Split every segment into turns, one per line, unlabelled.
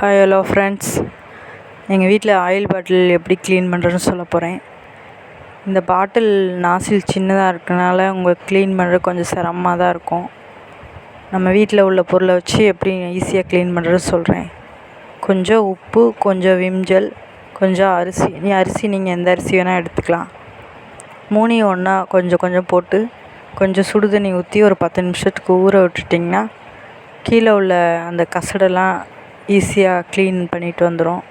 Hi hello friends எங்கள் வீட்டில் oil பாட்டில் எப்படி க்ளீன் பண்ணுறதுன்னு சொல்ல போகிறேன் இந்த பாட்டில் நாசில் சின்னதாக இருக்கனால உங்களுக்கு க்ளீன் பண்ணுறது கொஞ்சம் சிரமமாக தான் இருக்கும். நம்ம வீட்டில் உள்ள பொருளை வச்சு எப்படி ஈஸியாக க்ளீன் பண்ணுறது சொல்கிறேன் கொஞ்சம் உப்பு கொஞ்சம் விம்ஜல் கொஞ்சம் அரிசி. நீ அரிசி நீங்கள் எந்த அரிசி வேணால் எடுத்துக்கலாம். மூணையும் ஒன்றா கொஞ்சம் கொஞ்சம் போட்டு கொஞ்சம் சுடு தண்ணி ஊற்றி ஒரு பத்து நிமிஷத்துக்கு ஊற விட்டுட்டிங்கன்னா கீழே உள்ள அந்த கசடெல்லாம் ஈஸியாக க்ளீன் பண்ணிட்டு வந்துடும்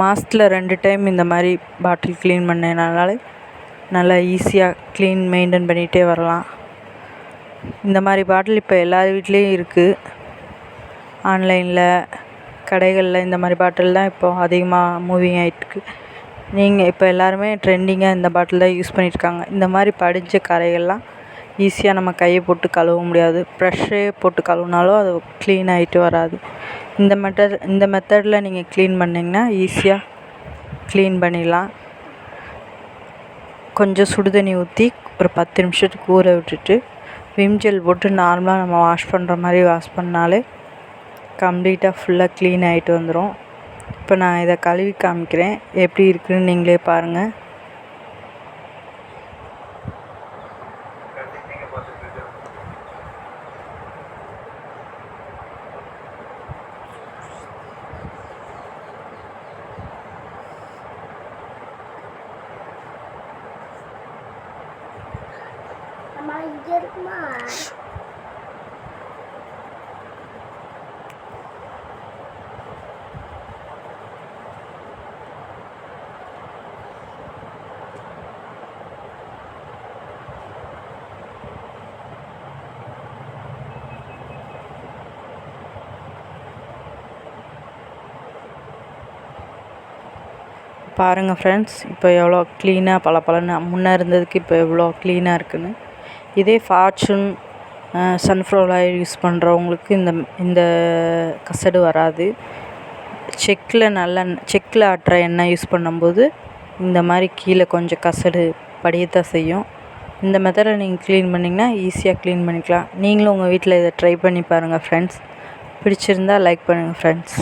மாதத்துல ரெண்டு டைம் இந்த மாதிரி பாட்டில் க்ளீன் பண்ணனால நல்லா ஈஸியாக க்ளீன் மெயின்டைன் பண்ணிகிட்டே வரலாம். இந்த மாதிரி பாட்டில் இப்போ எல்லார் வீட்லேயும் இருக்குது ஆன்லைனில் கடைகளில் இந்த மாதிரி பாட்டில் தான் இப்போது அதிகமாக மூவிங் ஆகிட்டுருக்கு நீங்கள் இப்போ எல்லாருமே ட்ரெண்டிங்காக இந்த பாட்டில் தான் யூஸ் பண்ணியிருக்காங்க இந்த மாதிரி படிஞ்ச கரைகள்லாம் ஈஸியாக நம்ம கையை போட்டு கழுவ முடியாது. ப்ரெஷ்ஷே போட்டு கழுவினாலும் அது க்ளீன் ஆகிட்டு வராது. இந்த மெத்தட் இந்த மெத்தடில் நீங்கள் க்ளீன் பண்ணிங்கன்னா ஈஸியாக க்ளீன் பண்ணிடலாம். கொஞ்சம் சுடு தண்ணி ஊற்றி ஒரு பத்து நிமிஷத்துக்கு ஊற விட்டுட்டு விம் ஜெல் போட்டு நார்மலாக நம்ம வாஷ் பண்ணுற மாதிரி வாஷ் பண்ணாலே கம்ப்ளீட்டாக ஃபுல்லாக க்ளீன் ஆகிட்டு வந்துடும் இப்போ நான் இதை கழுவி காமிக்கிறேன். எப்படி இருக்குதுன்னு நீங்களே பாருங்கள்
அம்மா இங்க
பாருங்கள் ஃப்ரெண்ட்ஸ் இப்போ எவ்வளோ க்ளீனாக பளபளன்னு முன்னே இருந்ததுக்கு இப்போ எவ்வளோ க்ளீனாக இருக்குன்னு. இதே ஃபார்ச்சூன் சன்ஃப்ளவர் ஆயில் யூஸ் பண்ணுறவங்களுக்கு இந்த இந்த கசடு வராது. செக்கில் நல்ல செக்கில் ஆட்டுற எண்ணெய் யூஸ் பண்ணும்போது இந்த மாதிரி கீழே கொஞ்சம் கசடு படியத்தான் செய்யும். இந்த மெத்தடை நீங்கள் க்ளீன் பண்ணிங்கன்னா ஈஸியாக க்ளீன் பண்ணிக்கலாம். நீங்களும் உங்கள் வீட்டில் இதை ட்ரை பண்ணி பாருங்கள் ஃப்ரெண்ட்ஸ் பிடிச்சிருந்தா லைக் பண்ணுங்கள் ஃப்ரெண்ட்ஸ்